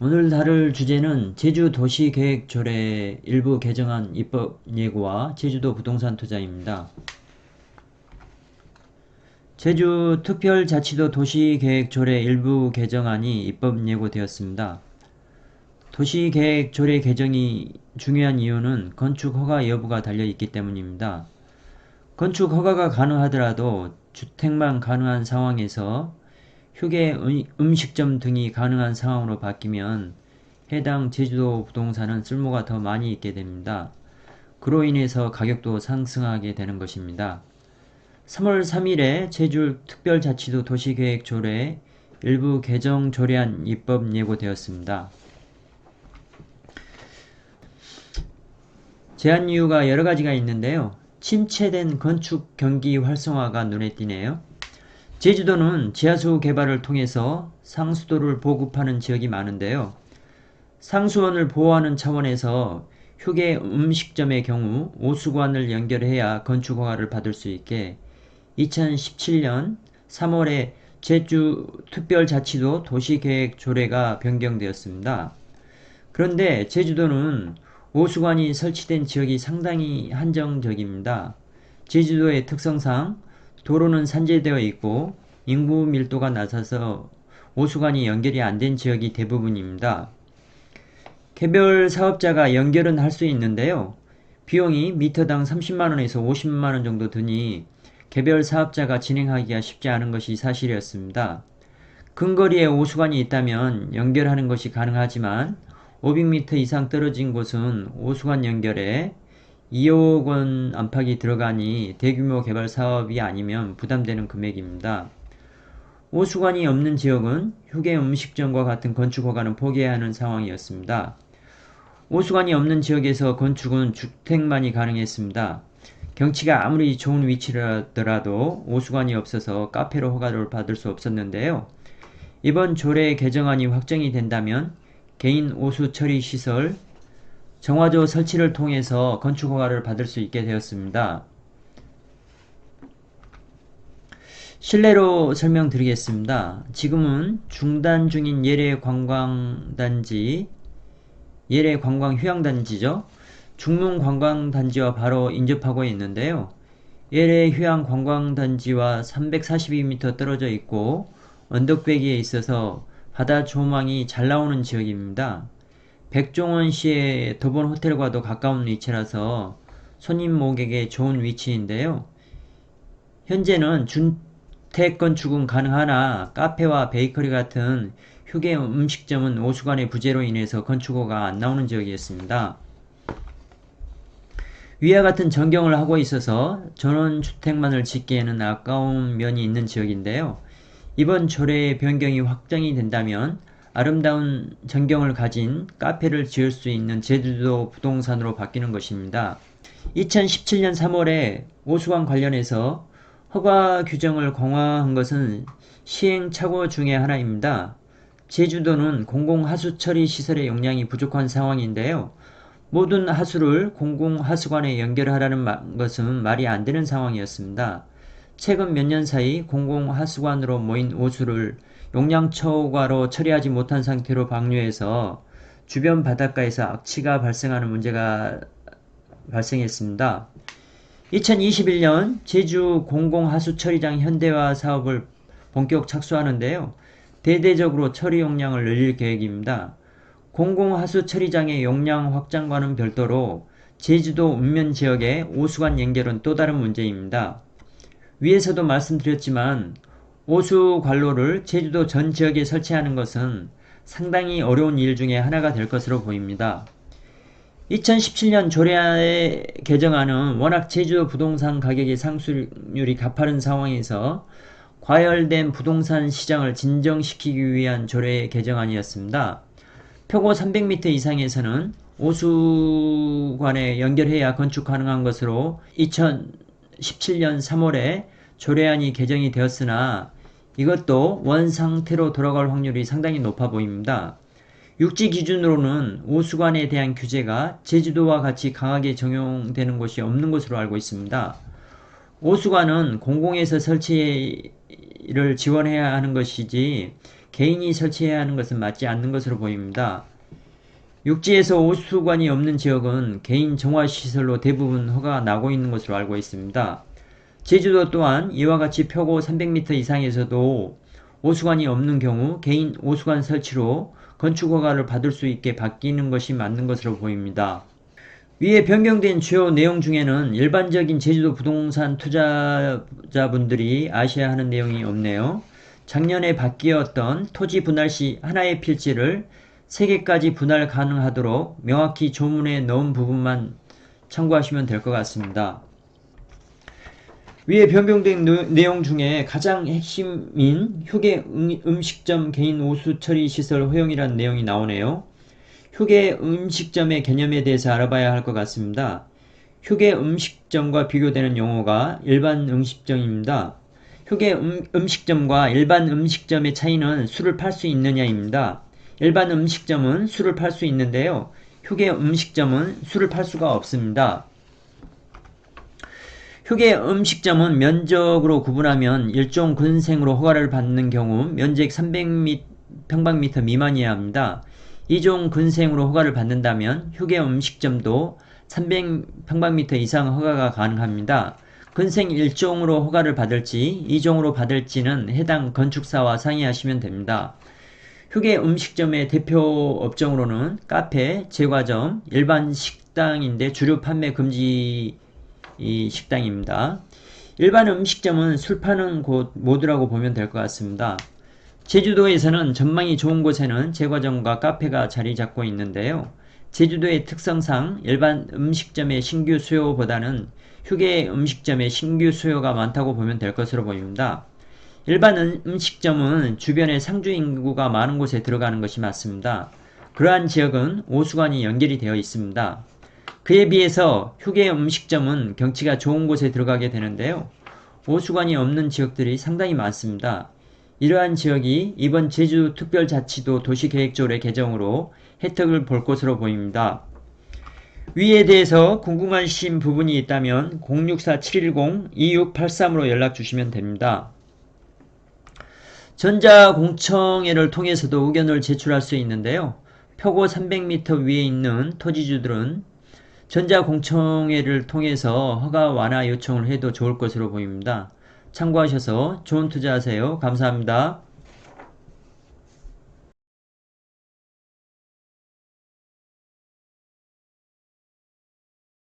오늘 다룰 주제는 제주 도시계획조례 일부 개정안 입법 예고와 제주도 부동산 투자입니다. 제주 특별자치도 도시계획조례 일부 개정안이 입법 예고되었습니다. 도시계획조례 개정이 중요한 이유는 건축 허가 여부가 달려 있기 때문입니다. 건축 허가가 가능하더라도 주택만 가능한 상황에서 휴게 음- 음식점 등이 가능한 상황으로 바뀌면 해당 제주도 부동산은 쓸모가 더 많이 있게 됩니다. 그로 인해서 가격도 상승하게 되는 것입니다. 3월 3일에 제주 특별자치도 도시계획조례 일부 개정 조례안 입법 예고되었습니다. 제한 이유가 여러 가지가 있는데요. 침체된 건축 경기 활성화가 눈에 띄네요. 제주도는 지하수 개발을 통해서 상수도를 보급하는 지역이 많은데요. 상수원을 보호하는 차원에서 휴게 음식점의 경우 오수관을 연결해야 건축 허가를 받을 수 있게 2017년 3월에 제주 특별자치도 도시계획 조례가 변경되었습니다. 그런데 제주도는 오수관이 설치된 지역이 상당히 한정적입니다. 제주도의 특성상 도로는 산재되어 있고 인구 밀도가 낮아서 오수관이 연결이 안 된 지역이 대부분입니다. 개별 사업자가 연결은 할 수 있는데요. 비용이 미터당 30만원에서 50만원 정도 드니 개별 사업자가 진행하기가 쉽지 않은 것이 사실이었습니다. 근거리에 오수관이 있다면 연결하는 것이 가능하지만 500m 이상 떨어진 곳은 오수관 연결에 2억 원 안팎이 들어가니 대규모 개발 사업이 아니면 부담되는 금액입니다. 오수관이 없는 지역은 휴게 음식점과 같은 건축 허가는 포기해야 하는 상황이었습니다. 오수관이 없는 지역에서 건축은 주택만이 가능했습니다. 경치가 아무리 좋은 위치라더라도 오수관이 없어서 카페로 허가를 받을 수 없었는데요. 이번 조례 개정안이 확정이 된다면 개인 오수 처리 시설, 정화조 설치를 통해서 건축 허가를 받을 수 있게 되었습니다. 실내로 설명드리겠습니다. 지금은 중단 중인 예래 관광단지, 예래 관광 휴양단지죠. 중문 관광단지와 바로 인접하고 있는데요. 예래 휴양 관광단지와 342m 떨어져 있고 언덕배기에 있어서 바다 조망이 잘 나오는 지역입니다. 백종원시의 도본 호텔과도 가까운 위치라서 손님 목에게 좋은 위치인데요. 현재는 주택 건축은 가능하나 카페와 베이커리 같은 휴게 음식점은 오수관의 부재로 인해서 건축허가 안 나오는 지역이었습니다. 위와 같은 전경을 하고 있어서 전원주택만을 짓기에는 아까운 면이 있는 지역인데요. 이번 조례의 변경이 확정이 된다면 아름다운 전경을 가진 카페를 지을 수 있는 제주도 부동산으로 바뀌는 것입니다. 2017년 3월에 오수관 관련해서 허가 규정을 강화한 것은 시행착오 중의 하나입니다. 제주도는 공공하수 처리 시설의 용량이 부족한 상황인데요. 모든 하수를 공공하수관에 연결하라는 것은 말이 안 되는 상황이었습니다. 최근 몇 년 사이 공공하수관으로 모인 오수를 용량 초과로 처리하지 못한 상태로 방류해서 주변 바닷가에서 악취가 발생하는 문제가 발생했습니다. 2021년 제주 공공하수 처리장 현대화 사업을 본격 착수하는데요. 대대적으로 처리 용량을 늘릴 계획입니다. 공공하수 처리장의 용량 확장과는 별도로 제주도 읍면 지역의 오수관 연결은 또 다른 문제입니다. 위에서도 말씀드렸지만 오수 관로를 제주도 전 지역에 설치하는 것은 상당히 어려운 일 중에 하나가 될 것으로 보입니다. 2017년 조례안의 개정안은 워낙 제주도 부동산 가격의 상승률이 가파른 상황에서 과열된 부동산 시장을 진정시키기 위한 조례 개정안이었습니다. 표고 300m 이상에서는 오수관에 연결해야 건축 가능한 것으로 2017년 3월에 조례안이 개정이 되었으나 이것도 원상태로 돌아갈 확률이 상당히 높아 보입니다. 육지 기준으로는 오수관에 대한 규제가 제주도와 같이 강하게 적용되는 곳이 없는 것으로 알고 있습니다. 오수관은 공공에서 설치를 지원해야 하는 것이지 개인이 설치해야 하는 것은 맞지 않는 것으로 보입니다. 육지에서 오수관이 없는 지역은 개인 정화시설로 대부분 허가가 나고 있는 것으로 알고 있습니다. 제주도 또한 이와 같이 표고 300m 이상에서도 오수관이 없는 경우 개인 오수관 설치로 건축 허가를 받을 수 있게 바뀌는 것이 맞는 것으로 보입니다. 위에 변경된 주요 내용 중에는 일반적인 제주도 부동산 투자자분들이 아셔야 하는 내용이 없네요. 작년에 바뀌었던 토지 분할 시 하나의 필지를 3개까지 분할 가능하도록 명확히 조문에 넣은 부분만 참고하시면 될 것 같습니다. 위에 변경된 노- 내용 중에 가장 핵심인 휴게 음- 음식점 개인 오수 처리 시설 허용이라는 내용이 나오네요. 휴게 음식점의 개념에 대해서 알아봐야 할 것 같습니다. 휴게 음식점과 비교되는 용어가 일반 음식점입니다. 휴게 음, 음식점과 일반 음식점의 차이는 술을 팔 수 있느냐입니다. 일반 음식점은 술을 팔 수 있는데요. 휴게 음식점은 술을 팔 수가 없습니다. 휴게 음식점은 면적으로 구분하면 일종 근생으로 허가를 받는 경우 면적 300평방미터 미만이어야 합니다. 이종 근생으로 허가를 받는다면 휴게 음식점도 300평방미터 이상 허가가 가능합니다. 근생 1종으로 허가를 받을지 2종으로 받을지는 해당 건축사와 상의하시면 됩니다. 휴게 음식점의 대표 업종으로는 카페, 제과점, 일반 식당인데 주류 판매 금지 이 식당입니다. 일반 음식점은 술 파는 곳 모두라고 보면 될 것 같습니다. 제주도에서는 전망이 좋은 곳에는 제과점과 카페가 자리 잡고 있는데요. 제주도의 특성상 일반 음식점의 신규 수요보다는 휴게 음식점의 신규 수요가 많다고 보면 될 것으로 보입니다. 일반 음- 음식점은 주변에 상주 인구가 많은 곳에 들어가는 것이 맞습니다. 그러한 지역은 오수관이 연결이 되어 있습니다. 그에 비해서 휴게 음식점은 경치가 좋은 곳에 들어가게 되는데요. 오수관이 없는 지역들이 상당히 많습니다. 이러한 지역이 이번 제주특별자치도 도시계획조례 개정으로 혜택을 볼 것으로 보입니다. 위에 대해서 궁금하신 부분이 있다면 064-710-2683으로 연락 주시면 됩니다. 전자공청회를 통해서도 의견을 제출할 수 있는데요. 표고 300m 위에 있는 토지주들은 전자공청회를 통해서 허가 완화 요청을 해도 좋을 것으로 보입니다. 참고하셔서 좋은 투자하세요. 감사합니다.